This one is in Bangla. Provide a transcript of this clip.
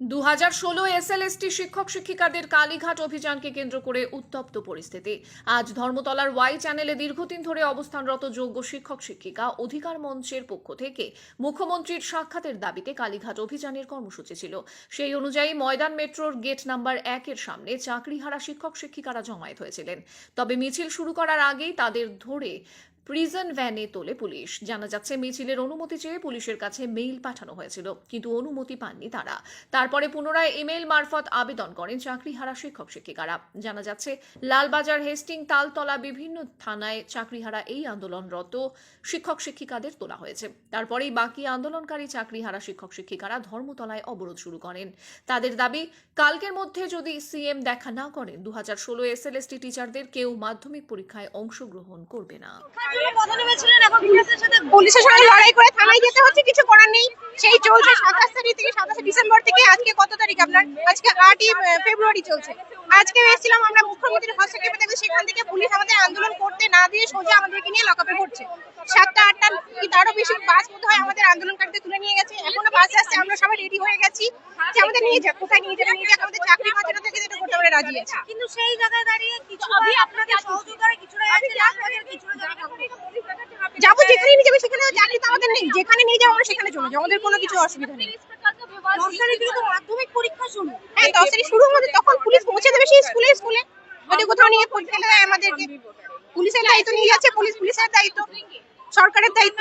দু হাজার ষোলো এসএলএসটি শিক্ষক শিক্ষিকাদের কালীঘাট অভিযানকে কেন্দ্র করে উত্তপ্ত পরিস্থিতি। আজ ধর্মতলার ওয়াই চ্যানেলে দীর্ঘদিন ধরে অবস্থানরত যোগ্য শিক্ষক শিক্ষিকা অধিকার মঞ্চের পক্ষ থেকে মুখ্যমন্ত্রীর সাক্ষাতের দাবিতে কালীঘাট অভিযানের কর্মসূচি ছিল। সেই অনুযায়ী ময়দান মেট্রোর গেট নাম্বার একের সামনে চাকরিহারা শিক্ষক শিক্ষিকারা জমায়েত হয়েছিলেন। তবে মিছিল শুরু করার আগেই তাদের ধরে প্রিজন ভ্যানে তোলে পুলিশ। জানা যাচ্ছে, মিছিলের অনুমতি চেয়ে পুলিশের কাছে মেইল পাঠানো হয়েছিল, কিন্তু অনুমতি পাননি তারা। তারপরে পুনরায় ইমেল মারফত আবেদন করেন চাকরিহারা শিক্ষক শিক্ষিকারা। জানা যাচ্ছে, লালবাজার, হেস্টিং, তালতলা বিভিন্ন থানায় চাকরিহারা এই আন্দোলনরত শিক্ষক শিক্ষিকাদের তোলা হয়েছে। তারপরেই বাকি আন্দোলনকারী চাকরিহারা শিক্ষক শিক্ষিকারা ধর্মতলায় অবরোধ শুরু করেন। তাদের দাবি, কালকের মধ্যে যদি সিএম দেখা না করেন দু হাজার ষোলো এসএলএসটি টিচারদের কেউ মাধ্যমিক পরীক্ষায় অংশগ্রহণ করবে না। পুলিশের সঙ্গে লড়াই করে থানায় যেতে হচ্ছে। কিছু করার নেই। সেই চলছে সাতাশ তারিখ থেকে সাতাশে ডিসেম্বর থেকে আজকে কত তারিখ আপনার? আজকে আটই ফেব্রুয়ারি চলছে। আজকে এসেছিলাম আমরা মুখ্যমন্ত্রীর হস্তক্ষেপে দেখি সেখান থেকে পুলিশ আমাদের আন্দোলন করতে না দিয়ে সোজা আমাদেরকে নিয়ে লকআপে ভরছে সাতটা আটটা কি তারও বেশি বাস মতো হয় আমাদের আন্দোলনকারীদের তুলে নিয়ে গেছে। এখনও বাস আসছে আমরা সবাই রেডি হয়ে গেছি যে আমাদের নিয়ে যাক কোথায় নিয়ে যাবে নিয়ে যাক আমাদের চাকরি বাঁচানো থেকে যেটা করতে আমরা রাজি আছি। কিন্তু সেই জায়গায় দাঁড়িয়ে কিছু আপনাদের সহযোগিতায় কিছুটা যাচ্ছে আপনাদের কিছুটা জায়গা যাব যেখানে নিয়ে যাবে সেখানে যেখানে যেখানে নিয়ে যাওয়া আমরা সেখানে চলে যাও আমাদের কোনো কিছু অসুবিধা নেই। দশ হ্যাঁ, শুরু তখন পুলিশ পৌঁছে দেবে সেই স্কুলে স্কুলে। কোথাও নিয়ে দেয় পুলিশের দায়িত্ব নিয়ে যাচ্ছে পুলিশ পুলিশের দায়িত্ব সরকারের দায়িত্ব।